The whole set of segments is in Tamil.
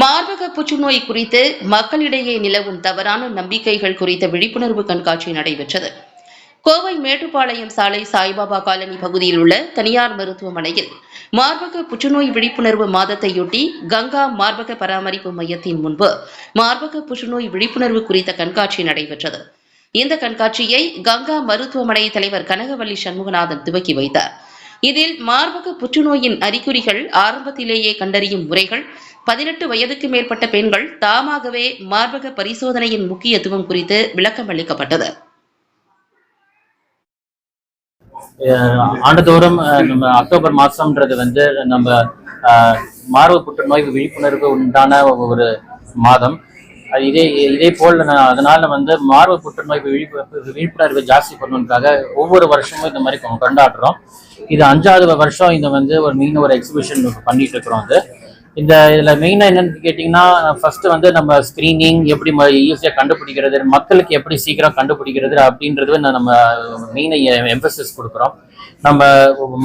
மார்பக புற்றுநோய் குறித்து மக்களிடையே நிலவும் தவறான நம்பிக்கைகள் குறித்த விழிப்புணர்வு கண்காட்சி நடைபெற்றது. கோவை மேட்டுப்பாளையம் சாலை சாய்பாபா காலனி பகுதியில் உள்ள தனியார் மருத்துவமனையில் மார்பக புற்றுநோய் விழிப்புணர்வு மாதத்தையொட்டி கங்கா மார்பக பராமரிப்பு மையத்தின் முன்பு மார்பக புற்றுநோய் விழிப்புணர்வு குறித்த கண்காட்சி நடைபெற்றது. இந்த கண்காட்சியை கங்கா மருத்துவமனை தலைவர் கனகவல்லி சண்முகநாதன் துவக்கி வைத்தார். இதில் மார்பக புற்றுநோயின் அறிகுறிகள் ஆரம்பத்திலேயே கண்டறியும் முறைகள் பதினெட்டு வயதுக்கு மேற்பட்ட பெண்கள் தாமாகவே மார்பக பரிசோதனையின் முக்கியத்துவம் குறித்து விளக்கம் அளிக்கப்பட்டது. ஆண்டுதோறும் நம்ம அக்டோபர் மாசம்ன்றது வந்து நம்ம அஹ், மார்பு புற்றுநோய் விழிப்புணர்வு உண்டான ஒரு மாதம். அது இதே இதே போல் நான் அதனால வந்து மார்பு புற்றுநோய் விழிப்பு விழிப்புணர்வு ஜாஸ்தி பண்ணணுக்காக ஒவ்வொரு வருஷமும் இந்த மாதிரி கொண்டாடுறோம். இது அஞ்சாவது வருஷம் இந்த வந்து ஒரு மீன் ஒரு எக்ஸிபிஷன் பண்ணிட்டு இருக்கிறோம் அது. இந்த இதில் மெயினாக என்னென்னு கேட்டிங்கன்னா ஃபஸ்ட்டு வந்து நம்ம ஸ்க்ரீனிங் எப்படி ஈஸியாக கண்டுபிடிக்கிறது மக்களுக்கு எப்படி சீக்கிரம் கண்டுபிடிக்கிறது அப்படின்றது நம்ம மெயினாக எம்பசிஸ் கொடுக்குறோம். நம்ம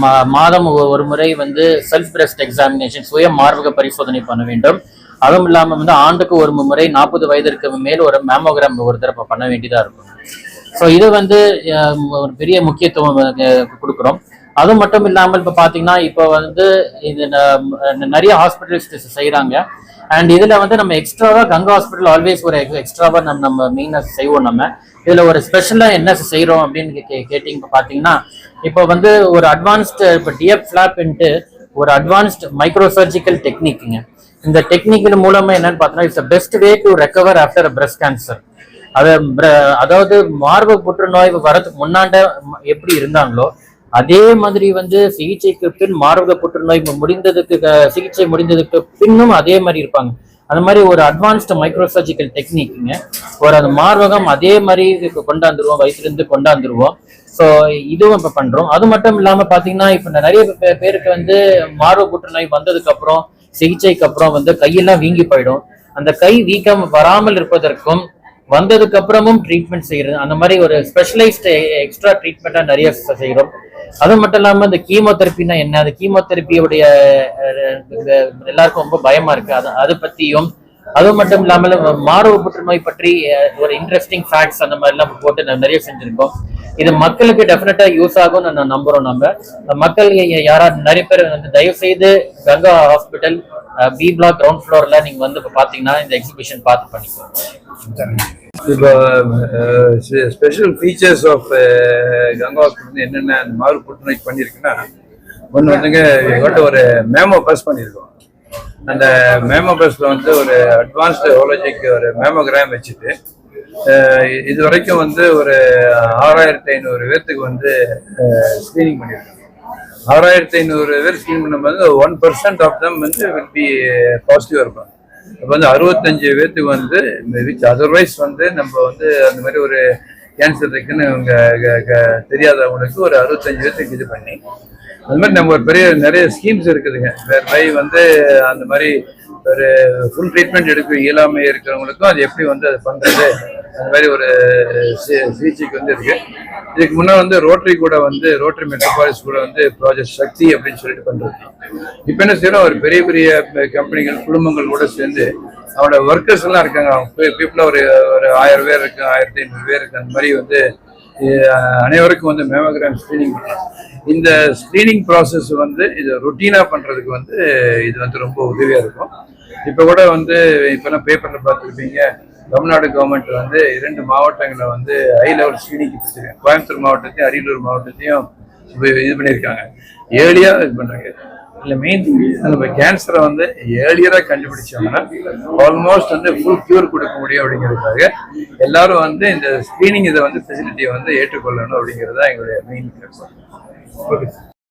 மா- மாதம் ஒரு முறை வந்து செல்ஃப் பிரஸ்ட் எக்ஸாமினேஷன் சுய மார்பக பரிசோதனை பண்ண வேண்டும். அதுவும் இல்லாமல் வந்து ஆண்டுக்கு ஒரு முறை நாற்பது வயதிற்கு மேல் ஒரு மேமோகிராம் ஒரு தடவை பண்ண வேண்டியதாக இருக்கும். ஸோ இது வந்து ஒரு பெரிய முக்கியத்துவம் கொடுக்குறோம். அது மட்டும் இல்லாமல் இப்போ பார்த்தீங்கன்னா இப்போ வந்து இது ந- நிறைய ஹாஸ்பிட்டல்ஸ் செய்கிறாங்க அண்ட் இதில் வந்து நம்ம எக்ஸ்ட்ராவாக கங்கா ஹாஸ்பிட்டல் ஆல்வேஸ் ஒரு எக்ஸ்ட்ராவாக நம்ம நம்ம மெயினாக செய்வோம் நம்ம. இதில் ஒரு ஸ்பெஷலாக என்ன செய்கிறோம் அப்படின்னு கே கேட்டிங்க பார்த்தீங்கன்னா இப்போ வந்து ஒரு அட்வான்ஸ்டு இப்போ டிஎப் ஃப்ளாப்ன்ட்டு ஒரு அட்வான்ஸ்ட் மைக்ரோசர்ஜிக்கல் டெக்னிக்குங்க இந்த டெக்னிக்கின் மூலமாக என்னன்னு பார்த்தோம்னா it's best way to recover after breast cancer அது அதாவது மார்பு புற்றுநோய் வரதுக்கு முன்னாண்ட எப்படி இருந்தாங்களோ அதே மாதிரி வந்து சிகிச்சைக்கு பின் மார்பக புற்றுநோய் முடிந்ததுக்கு சிகிச்சை முடிந்ததுக்கு பின்னும் அதே மாதிரி இருப்பாங்க. அந்த மாதிரி ஒரு அட்வான்ஸ்டு மைக்ரோசர்ஜிக்கல் டெக்னிக்குங்க ஒரு அந்த மார்பகம் அதே மாதிரி கொண்டாந்துருவோம் வயிற்றுலேருந்து கொண்டாந்துருவோம். ஸோ இதுவும் இப்போ பண்ணுறோம் அது மட்டும் இல்லாமல் பார்த்தீங்கன்னா இப்போ நிறைய பேருக்கு வந்து மார்பக புற்றுநோய் வந்ததுக்கு அப்புறம் சிகிச்சைக்கு அப்புறம் வந்து கையெல்லாம் வீங்கி போயிடும். அந்த கை வீக்கம் வராமல் இருப்பதற்கும் வந்ததுக்கு அப்புறமும் ட்ரீட்மெண்ட் செய்யறது. அந்த மாதிரி ஒரு ஸ்பெஷலைஸ்ட் எக்ஸ்ட்ரா ட்ரீட்மெண்ட்டாக நிறைய செய்கிறோம் அது மட்டும் இல்லாம இந்த கீமோதெரப்பினா என்ன? அது கீமோதெரப்பியுடைய எல்லாருக்கும் ரொம்ப பயமா இருக்கு. அது அதை பத்தியும் அது மட்டும் இல்லாமல் மார்பு புற்றுநோய் பற்றி ஒரு இன்ட்ரெஸ்டிங் ஃபேக்ட்ஸ் அந்த மாதிரி எல்லாம் போட்டு நிறைய செஞ்சிருக்கோம். இது மக்களுக்கு டெஃபினட்டா யூஸ் ஆகும்னு நான் நம்புறோம் நம்ம மக்கள் யாராவது யாரா நிறைய பேர் வந்து தயவு செய்து Ganga hospital B block ground ஃப்ளோர்ல நீங்க வந்து இப்போ பாத்தீங்கன்னா இந்த எக்ஸிபிஷன் பார்த்து பண்ணிக்கோங்க. இப்போ special features of Ganga hospital என்னென்ன அந்த மாறு புற்றுநோய் பண்ணியிருக்குன்னா ஒன்று வந்துங்க எங்கள்கிட்ட ஒரு மேமோ பஸ் பண்ணியிருக்கோம் அந்த மேமோ பஸ்ல வந்து ஒரு அட்வான்ஸ்டு ஹோலஜிக் ஒரு மேமோகிராம் வச்சுட்டு இது வரைக்கும் வந்து ஒரு ஆறாயிரத்தி ஐநூறு பேர்த்துக்கு வந்து ஸ்க்ரீனிங் பண்ணியிருக்கோம் ஆறாயிரத்தி ஐநூறு பேர் ஸ்க்ரீன் பண்ணும்போது ஒன் பர்சன்ட் ஆஃப் தம் வந்து வில் பி பாசிட்டிவாக இருக்கும் இப்போ வந்து அறுபத்தஞ்சு பேர்த்துக்கு வந்து விச் அதர்வைஸ் வந்து நம்ம வந்து அந்த மாதிரி ஒரு கேன்சர் இருக்குன்னு இவங்க க- க- தெரியாதவங்களுக்கு ஒரு அறுபத்தஞ்சு பேர்த்துக்கு இது பண்ணி. அது மாதிரி நம்ம ஒரு பெரிய நிறைய ஸ்கீம்ஸ் இருக்குதுங்க. வேறு பை வந்து அந்த மாதிரி ஒரு ஃபுல் ட்ரீட்மெண்ட் எடுக்க இயலாமை இருக்கிறவங்களுக்கும் அது எப்படி வந்து அது பண்ணுறது அந்த மாதிரி ஒரு சிகிச்சைக்கு வந்து இருக்குது இதுக்கு முன்னே வந்து ரோட்டரி கூட வந்து ரோட்டரி மெட்ரோபாலிஸ் கூட வந்து ப்ராஜெக்ட் சக்தி அப்படின்னு சொல்லிட்டு பண்ணுறது இப்போ என்ன செய்யறோம்? ஒரு பெரிய பெரிய கம்பெனிகள் குடும்பங்கள் கூட சேர்ந்து அவனோட ஒர்க்கர்ஸ் எல்லாம் இருக்காங்க. அவங்க பீப்புளாக ஒரு ஒரு ஆயிரம் பேர் இருக்கு ஆயிரத்தி ஐநூறு பேர் இருக்கு. அந்த மாதிரி வந்து அனைவருக்கும் வந்து மேமோகிராம் ஸ்க்ரீனிங் இந்த ஸ்க்ரீனிங் ப்ராசஸ் வந்து இது ரொட்டீனாக பண்ணுறதுக்கு வந்து இது வந்து ரொம்ப உதவியாக இருக்கும். இப்போ கூட வந்து இப்போல்லாம் பேப்பரில் பார்த்துருப்பீங்க தமிழ்நாடு கவர்மெண்ட் வந்து இரண்டு மாவட்டங்களில் வந்து ஹை லெவல் ஸ்கிரீனிங் வச்சிருக்காங்க. கோயம்புத்தூர் மாவட்டத்தையும் அரியலூர் மாவட்டத்தையும் இது பண்ணியிருக்காங்க. ஏர்லியாக இது பண்ணுறாங்க இல்லை மெயின் நம்ம கேன்சரை வந்து ஏர்லியராக கண்டுபிடிச்சோம்னா ஆல்மோஸ்ட் வந்து ஃபுல் க்யூர் கொடுக்க முடியும் அப்படிங்கிறதுக்காக எல்லாரும் வந்து இந்த ஸ்க்ரீனிங் இதை வந்து ஃபெசிலிட்டியை வந்து ஏற்றுக்கொள்ளணும் அப்படிங்கிறது தான் எங்களுடைய மெயின் ஓகே